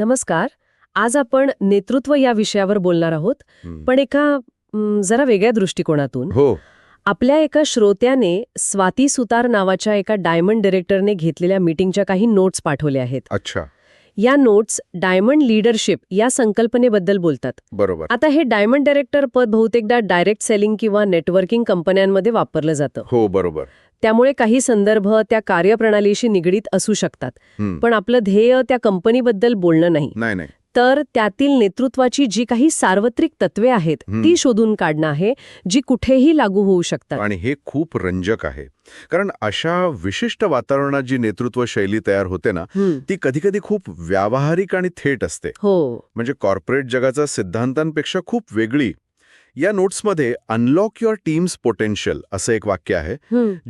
नमस्कार. आज आपण नेतृत्व या विषयावर बोलणार आहोत. पण एका जरा वेगळ्या दृष्टिकोनातून. हो. आपल्या एका श्रोत्याने स्वाती सुतार नावाच्या एका डायमंड डिरेक्टरने घेतलेल्या मीटिंगच्या काही नोट्स पाठवल्या आहेत. अच्छा. या नोट्स डायमंड लीडरशिप या संकल्पनेबद्दल बोलतात. बरोबर. आता हे डायमंड डायरेक्टर पद बहुतेकदा डायरेक्ट सेलिंग किंवा नेटवर्किंग कंपन्यांमध्ये वापरलं जातं. हो बरोबर. त्यामुळे काही संदर्भ त्या कार्यप्रणालीशी निगडीत असू शकतात. पण आपलं ध्येय त्या कंपनीबद्दल बोलणं नाही. तर त्यातील नेतृत्वाची जी काही सार्वत्रिक तत्वे आहेत. ती शोधून काढणं आहे जी कुठेही लागू होऊ शकतात. आणि हे खूप रंजक आहे. कारण अशा विशिष्ट वातावरणात जी नेतृत्व शैली तयार होते ना. ती कधी कधी खूप व्यावहारिक आणि थेट असते. हो. म्हणजे कॉर्पोरेट जगाचा सिद्धांतांपेक्षा खूप वेगळी. या नोट्समध्ये अनलॉक युअर टीम्स पोटेन्शियल असं एक वाक्य आहे.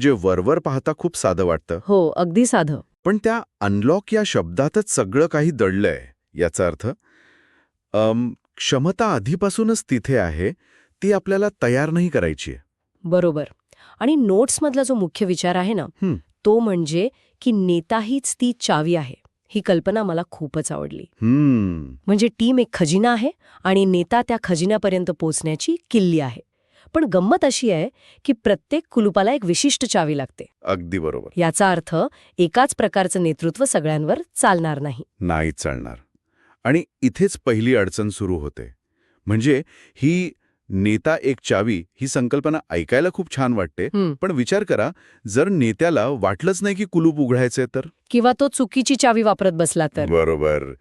जे वरवर पाहता खूप साधं वाटतं. हो अगदी साधं. पण त्या अनलॉक या शब्दातच सगळं काही दडलंय. याचा अर्थ क्षमता आधीपासूनच तिथे आहे ती आपल्याला तयार नाही करायची बरोबर. आणि नोट्समधला जो मुख्य विचार आहे ना. तो म्हणजे की नेता हीच ती चावी आहे. ही कल्पना मला खूपच आवडली. हम्म. म्हणजे टीम एक खजिना आहे आणि नेता त्या खजिन्यापर्यंत पोहोचण्याची किल्ली आहे. पण गंमत अशी आहे की प्रत्येक कुलुपाला एक विशिष्ट चावी लागते. अगदी बरोबर. याचा अर्थ एकाच प्रकारचं नेतृत्व सगळ्यांवर चालणार नाही. नाही चालणार. आणि इथेच पहिली अडचण सुरू होते. म्हणजे ही नेता एक चावी ही संकल्पना ऐकायला खूप छान वाटते. पण विचार करा जर नेत्याला वाटलंच नाही की कुलूप उघडायचंय तर? किंवा तो चुकीची चावी वापरत बसला तर? बरोबर.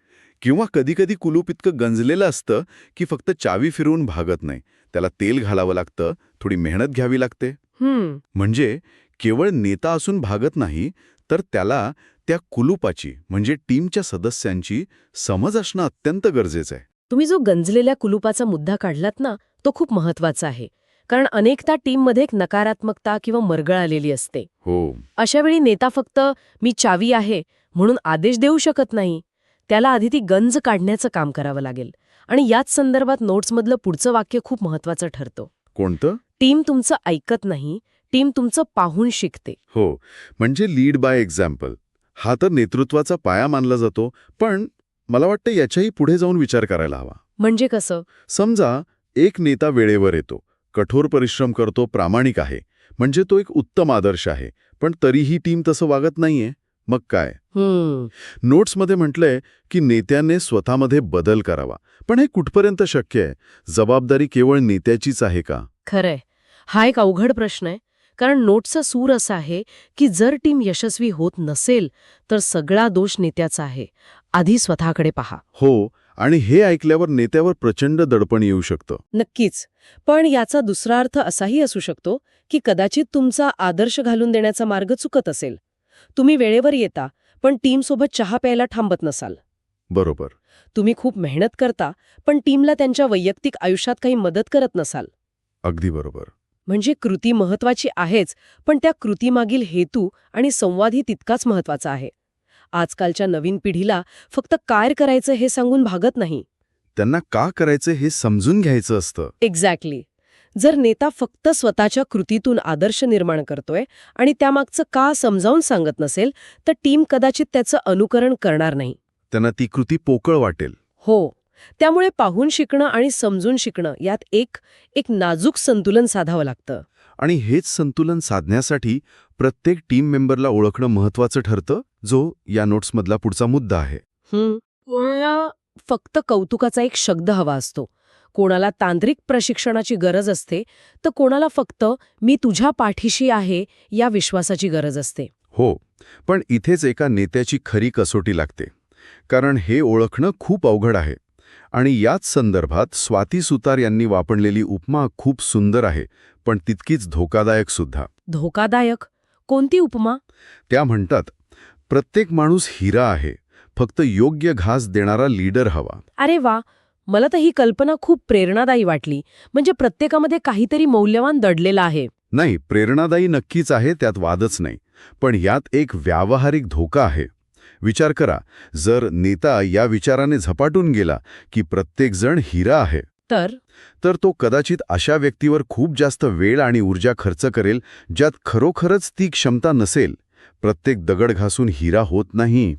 किंवा कधी कधी कुलूप इतकं गंजलेलं असतं की फक्त चावी फिरवून भागत नाही. त्याला तेल घालावं लागतं थोडी मेहनत घ्यावी लागते. म्हणजे केवळ नेता असून भागत नाही तर त्याला त्या कुलूपाची म्हणजे टीमच्या सदस्यांची समज असणं अत्यंत गरजेचं आहे. तुम्ही जो गंजलेल्या कुलुपाचा मुद्दा काढलात ना तो खूप महत्त्वाचा आहे. कारण अनेकदा टीममध्ये एक नकारात्मकता किंवा मरगळ आलेली असते. हो. अशा वेळी नेता फक्त मी चावी आहे म्हणून आदेश देऊ शकत नाही. त्याला आधी ती गंज काढण्याचं काम करावं लागेल. आणि याच संदर्भात नोट्समधलं पुढचं वाक्य खूप महत्वाचं ठरतं. कोणतं? टीम तुमचं ऐकत नाही टीम तुमचं पाहून शिकते. हो. म्हणजे लीड बाय एक्झाम्पल. हा तर नेतृत्वाचा पाया मानला जातो पण मला वाटतं याच्याही पुढे जाऊन विचार करायला हवा. म्हणजे कसं? समजा एक नेता वेळेवर येतो कठोर परिश्रम करतो प्रामाणिक आहे म्हणजे तो एक उत्तम आदर्श आहे पण तरीही टीम तसं वागत नाहीये मग काय? नोट्समध्ये म्हटलंय की नेत्याने स्वतःमध्ये बदल करावा पण हे कुठपर्यंत शक्य आहे? जबाबदारी केवळ नेत्याचीच आहे का? खरंय. हा एक अवघड प्रश्न आहे. कारण नोटचा सूर असा आहे की जर टीम यशस्वी होत नसेल तर सगळा दोष नेत्याचा आहे. आधी स्वतःकडे पहा. हो आणि हे ऐकल्यावर नेत्यावर प्रचंड दडपण येऊ शकतं. नक्कीच. पण याचा दुसरा अर्थ असाही असू शकतो की कदाचित तुमचा आदर्श घालून देण्याचा मार्ग चुकत असेल. तुम्ही वेळेवर येता पण टीमसोबत चहा प्यायला थांबत नसाल. बरोबर. तुम्ही खूप मेहनत करता पण टीमला त्यांच्या वैयक्तिक आयुष्यात काही मदत करत नसाल. अगदी बरोबर. म्हणजे कृती महत्वाची आहेच पण त्या कृतीमागील हेतू आणि संवादही तितकाच महत्त्वाचा आहे. आजकालच्या नवीन पिढीला फक्त काय करायचं हे सांगून भागत नाही. त्यांना का करायचं हे समजून घ्यायचं असतं. एक्झॅक्टली जर नेता फक्त स्वतःच्या कृतीतून आदर्श निर्माण करतोय आणि त्यामागचं का समजावून सांगत नसेल तर टीम कदाचित त्याचं अनुकरण करणार नाही. त्यांना ती कृती पोकळ वाटेल. हो. त्यामुळे पाहून शिकणं आणि समजून शिकणं यात एक एक नाजूक संतुलन साधावं लागतं. आणि हेच संतुलन साधण्यासाठी प्रत्येक टीम मेंबरला ओळखणं महत्वाचं ठरतं जो या नोट्समधला पुढचा मुद्दा आहे. फक्त कौतुकाचा एक शब्द हवा असतो. कोणाला तांत्रिक प्रशिक्षणाची गरज असते तर कोणाला फक्त मी तुझ्या पाठीशी आहे या विश्वासाची गरज असते. हो पण इथेच एका नेत्याची खरी कसोटी लागते. कारण हे ओळखणं खूप अवघड आहे. आणि याच संदर्भात स्वाती सुतार यांनी वापरलेली उपमा खूप सुंदर आहे पण तितकीच धोकादायक सुद्धा. धोकादायक? कोणती उपमा? त्या म्हणतात प्रत्येक माणूस हिरा आहे फक्त योग्य घास देणारा लीडर हवा. अरे वा! मला तर ही कल्पना खूप प्रेरणादायी वाटली म्हणजे प्रत्येकामध्ये काहीतरी मौल्यवान दडलेलं आहे. नाही प्रेरणादायी नक्कीच आहे त्यात वादच नाही पण यात एक व्यावहारिक धोका आहे. विचार करा. जर नेता या विचाराने झपाटून गेला की प्रत्येकजण हिरा आहे तर? तर तो कदाचित अशा व्यक्तीवर खूप जास्त वेळ आणि ऊर्जा खर्च करेल ज्यात खरोखरच ती क्षमता नसेल. प्रत्येक दगड घासून हिरा होत नाही.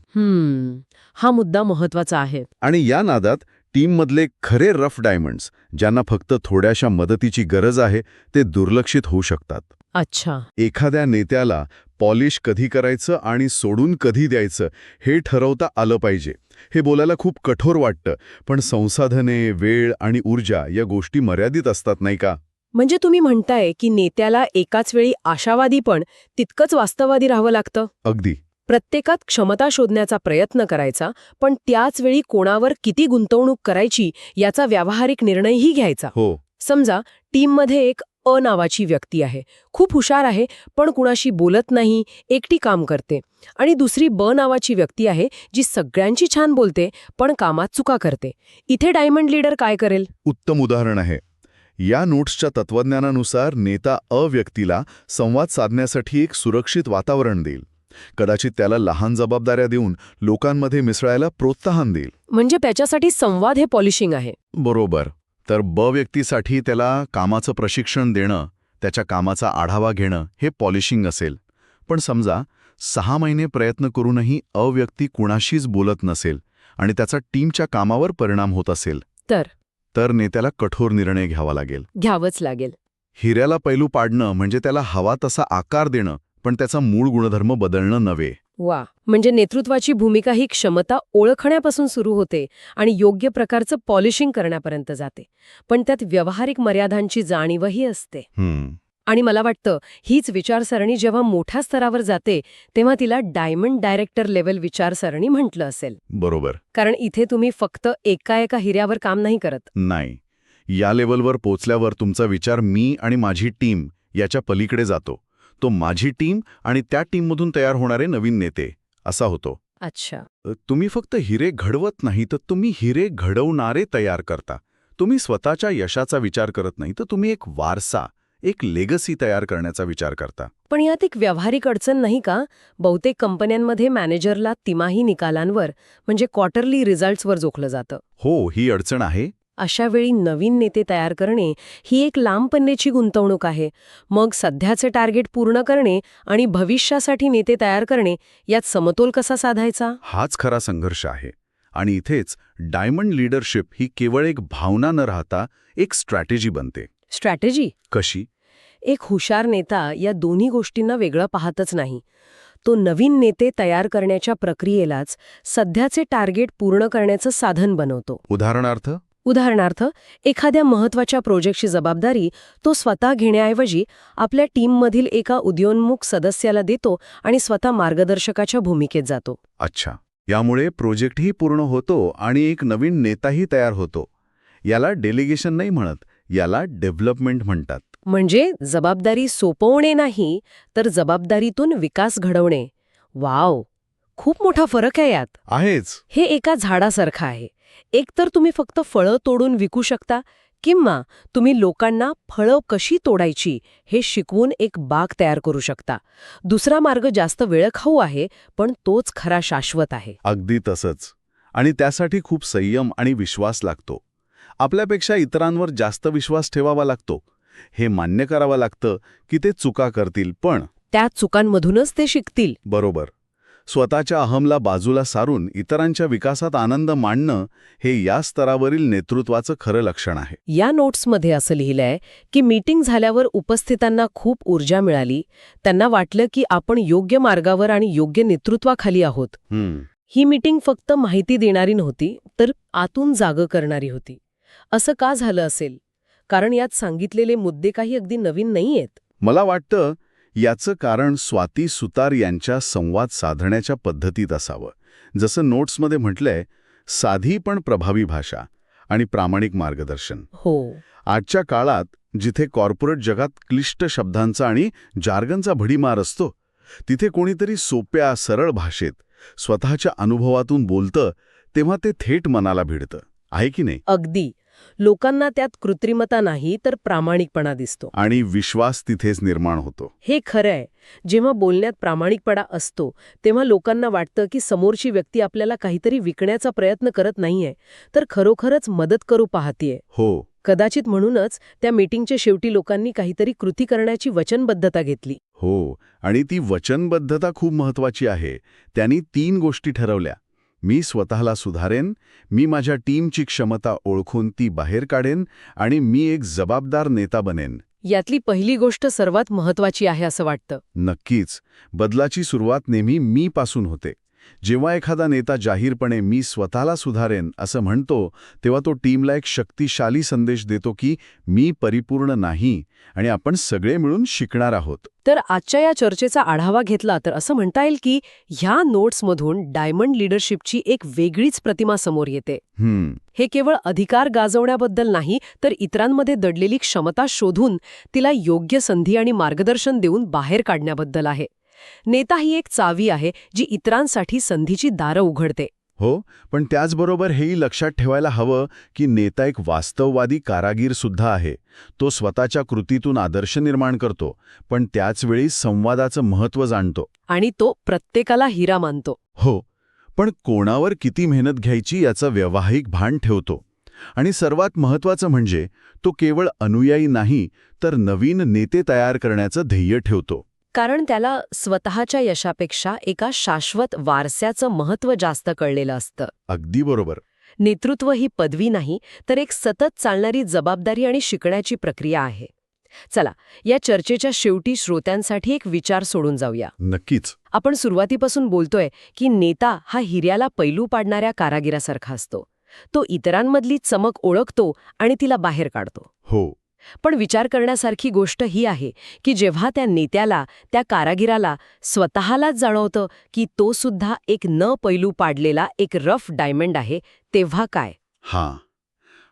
हा मुद्दा महत्त्वाचा आहे. आणि या नादात टीममधले खरे रफ डायमंड्स ज्यांना फक्त थोड्याशा मदतीची गरज आहे ते दुर्लक्षित होऊ शकतात. अच्छा. एखाद्या नेत्याला पॉलिश कधी करायचं आणि सोडून कधी द्यायचं हे ठरवता आलं पाहिजे. हे बोलायला खूप कठोर वाटतं पण संसाधने वेळ आणि ऊर्जा या गोष्टी मर्यादित असतात नाही का? म्हणजे तुम्ही म्हणताय की नेत्याला एकाच वेळी आशावादी पण तितकंच वास्तववादी राहावं लागतं? अगदी. प्रत्येकात क्षमता शोधण्याचा प्रयत्न करायचा पण त्याच वेळी कोणावर किती गुंतवणूक करायची याचा व्यावहारिक निर्णयही घ्यायचा. हो. समजा टीममध्ये एक अ नावाची व्यक्ती आहे. खूप हुशार आहे पण कुणाशी बोलत नाही एकटी काम करते. आणि दुसरी ब नावाची व्यक्ती आहे जी सगळ्यांची छान बोलते पण कामात चुका करते. इथे डायमंड लीडर काय करेल? उत्तम उदाहरण आहे. या नोट्सच्या तत्वज्ञानानुसार नेता अ व्यक्तीला संवाद साधण्यासाठी एक सुरक्षित वातावरण देईल. कदाचित त्याला लहान जबाबदाऱ्या देऊन लोकांमध्ये मिसळायला प्रोत्साहन देईल. म्हणजे त्याच्यासाठी संवाद हे पॉलिशिंग आहे. बरोबर. तर ब व्यक्तीसाठी त्याला कामाचं प्रशिक्षण देणं त्याच्या कामाचा आढावा घेणं हे पॉलिशिंग असेल. पण समजा सहा महिने प्रयत्न करूनही अ व्यक्ती कुणाशीच बोलत नसेल आणि त्याचा टीमच्या कामावर परिणाम होत असेल. तर? तर नेत्याला कठोर निर्णय घ्यावा लागेल. घ्यावंच लागेल. हिऱ्याला पैलू पाडणं म्हणजे त्याला हवा तसा आकार देणं पण त्याचा मूळ गुणधर्म बदलणं नव्हे. वा म्हणजे नेतृत्वाची भूमिका ही क्षमता ओळखण्यापासून सुरू होते आणि योग्य प्रकारचं पॉलिशिंग करण्यापर्यंत जाते. पण त्यात व्यावहारिक मर्यादांची जाणीवही असते. आणि मला वाटतं हीच विचारसरणी जेव्हा मोठ्या स्तरावर जाते तेव्हा तिला डायमंड डायरेक्टर लेवल विचारसरणी म्हटलं असेल. बरोबर. कारण इथे तुम्ही फक्त एका एका हिऱ्यावर काम नाही करत. नाही. या लेवलवर पोचल्यावर तुमचा विचार मी आणि माझी टीम याच्या पलीकडे जातो. तो माझी टीम आणि त्या टीममधून तयार होणारे नवीन नेते असा होतो. अच्छा. तुम्ही फक्त हिरे घडवत नाही तर तुम्ही हिरे घडवणारे तयार करता. तुम्ही स्वतःच्या यशाचा विचार करत नाही तर तुम्ही एक वारसा एक लेगसी तयार करण्याचा विचार करता. पण यात एक व्यावहारिक अडचण नाही का? बहुतेक कंपन्यांमध्ये मॅनेजरला तिमाही निकालांवर म्हणजे क्वार्टरली रिझल्ट्सवर जोखलं जातं. हो ही अडचण आहे. अशा वेळी नवीन नेते तयार करणे ही एक लांब पल्ल्याची गुंतवणूक आहे. मग सध्याचे टार्गेट पूर्ण करणे आणि भविष्यासाठी नेते तयार करणे यात समतोल कसा साधायचा? हाच खरा संघर्ष आहे. आणि इथेच डायमंड लीडरशिप ही केवळ एक भावना न राहता एक स्ट्रॅटेजी बनते. स्ट्रॅटेजी? कशी? एक हुशार नेता या दोन्ही गोष्टींना वेगळं पाहतच नाही. तो नवीन नेते तयार करण्याच्या प्रक्रियेलाच सध्याचे टार्गेट पूर्ण करण्याचं साधन बनवतो. उदाहरणार्थ? उदाहरणार्थ एखाद्या महत्त्वाच्या प्रोजेक्टची जबाबदारी तो स्वतः घेण्याऐवजी आपल्या टीममधील एका उदयोन्मुख सदस्याला देतो आणि स्वतः मार्गदर्शकाच्या भूमिकेत जातो. अच्छा. यामुळे प्रोजेक्टही पूर्ण होतो आणि एक नवीन नेताही तयार होतो. याला डेलिगेशन नाही म्हणत याला डेव्हलपमेंट म्हणतात. म्हणजे जबाबदारी सोपवणे नाही तर जबाबदारीतून विकास घडवणे. वाव! खूप मोठा फरक आहे यात. आहेच. हे एका झाडासारखं आहे. एक तर तुम्ही फक्त फळं तोडून विकू शकता किंवा तुम्ही लोकांना फळं कशी तोडायची हे शिकवून एक बाग तयार करू शकता. दुसरा मार्ग जास्त वेळखाऊ आहे पण तोच खरा शाश्वत आहे. अगदी तसंच. आणि त्यासाठी खूप संयम आणि विश्वास लागतो. आपल्यापेक्षा इतरांवर जास्त विश्वास ठेवावा लागतो. हे मान्य करावं लागतं की ते चुका करतील पण त्या चुकांमधूनच ते शिकतील. बरोबर. स्वतःच्या अहमला बाजूला सारून इतरांच्या विकासात आनंद मांडणं हे या स्तरावरील नेतृत्वाचं खरं लक्षण आहे. या नोट्समध्ये असं लिहिलंय की मीटिंग झाल्यावर उपस्थितांना खूप ऊर्जा मिळाली. त्यांना वाटलं की आपण योग्य मार्गावर आणि योग्य नेतृत्वाखाली आहोत. ही मीटिंग फक्त माहिती देणारी नव्हती तर आतून जागं करणारी होती. असं का झालं असेल? कारण यात सांगितलेले मुद्दे काही अगदी नवीन नाहीयेत. मला वाटतं याचं कारण स्वाती सुतार यांच्या संवाद साधण्याच्या पद्धतीत असावं. जसं नोट्समध्ये म्हटलंय साधी पण प्रभावी भाषा आणि प्रामाणिक मार्गदर्शन. हो. आजच्या काळात जिथे कॉर्पोरेट जगात क्लिष्ट शब्दांचा आणि जार्गनचा भडीमार असतो तिथे कोणीतरी सोप्या सरळ भाषेत स्वतःच्या अनुभवातून बोलतं तेव्हा ते थेट मनाला भिडतं. आहे की नाही? अगदी. लोकांना त्यात कृत्रिमता नाही तर प्रामाणिकपणा दिसतो. आणि विश्वास तिथेच निर्माण होतो. हे खरं आहे. जेव्हा बोलण्यात प्रामाणिकपणा असतो तेव्हा लोकांना वाटतं की समोरची व्यक्ती आपल्याला काहीतरी विकण्याचा प्रयत्न करत नाहीये तर खरोखरच मदत करू पाहतीये. हो. कदाचित म्हणूनच त्या मीटिंगच्या शेवटी लोकांनी काहीतरी कृती करण्याची वचनबद्धता घेतली. हो आणि ती वचनबद्धता खूप महत्वाची आहे. त्यांनी तीन गोष्टी ठरवल्या. मी स्वतःला सुधारेन मी माझ्या टीमची क्षमता ओळखून ती बाहेर काढेन आणि मी एक जबाबदार नेता बनेन. यातली पहिली गोष्ट सर्वात महत्वाची आहे असं वाटतं. नक्कीच. बदलाची सुरुवात नेहमी मी पासून होते. जेव्हा एखादा नेता जाहीरपणे मी स्वतःला सुधारेन असं म्हणतो तेव्हा तो टीमला एक शक्तिशाली संदेश देतो की मी परिपूर्ण नाही आणि आपण सगळे मिळून शिकणार आहोत. तर आजच्या या चर्चेचा आढावा घेतला तर असं म्हणता येईल की ह्या नोट्समधून डायमंड लिडरशिपची एक वेगळीच प्रतिमा समोर येते. हम्म. हे केवळ अधिकार गाजवण्याबद्दल नाही तर इतरांमध्ये दडलेली क्षमता शोधून तिला योग्य संधी आणि मार्गदर्शन देऊन बाहेर काढण्याबद्दल आहे. नेता ही एक चावी आहे जी इतरांसाठी संधीची दारं उघडते. हो पण त्याचबरोबर हेही लक्षात ठेवायला हवं की नेता एक वास्तववादी कारागीर सुद्धा आहे. तो स्वतःच्या कृतीतून आदर्श निर्माण करतो पण त्याचवेळी संवादाचं महत्त्व जाणतो. आणि तो प्रत्येकाला हिरा मानतो. हो पण कोणावर किती मेहनत घ्यायची याचं व्यावहारिक भान ठेवतो. आणि सर्वात महत्त्वाचं म्हणजे तो केवळ अनुयायी नाही तर नवीन नेते तयार करण्याचं ध्येय ठेवतो. कारण त्याला स्वतःच्या यशापेक्षा एका शाश्वत वारस्याचं महत्त्व जास्त कळलेलं असतं. अगदी बरोबर. नेतृत्व ही पदवी नाही तर एक सतत चालणारी जबाबदारी आणि शिकण्याची प्रक्रिया आहे. चला या चर्चेच्या शेवटी श्रोत्यांसाठी एक विचार सोडून जाऊया. नक्कीच. आपण सुरुवातीपासून बोलतोय की नेता हा हिऱ्याला पैलू पाडणाऱ्या कारागिरासारखा असतो. तो इतरांमधली चमक ओळखतो आणि तिला बाहेर काढतो. हो. पण विचार करण्यासारखी गोष्ट ही आहे की जेव्हा त्या नेत्याला त्या कारागिराला स्वतःलाच जाणवतं की तो सुद्धा एक न पैलू पाडलेला एक रफ डायमंड आहे तेव्हा काय? हां.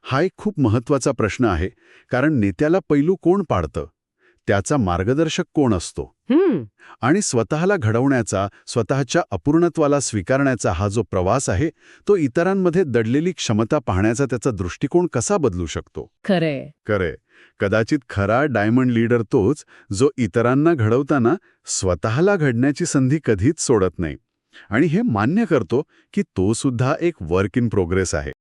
हा एक खूप महत्त्वाचा प्रश्न आहे कारण नेत्याला पैलू कोण पाडतं? त्याचा मार्गदर्शक कोण असतो? हम्म. आणि स्वतःला घडवण्याचा स्वतःच्या अपूर्णत्वाला स्वीकारण्याचा हा जो प्रवास आहे तो इतरांमध्ये दडलेली क्षमता पाहण्याचा त्याचा दृष्टिकोन कसा बदलू शकतो? खरंय. खरे कदाचित खरा डायमंड लीडर तोच जो इतरांना घडवताना स्वतःला घडण्याची संधी कधीच सोडत नाही. आणि हे मान्य करतो की तो सुद्धा एक वर्क इन प्रोग्रेस आहे.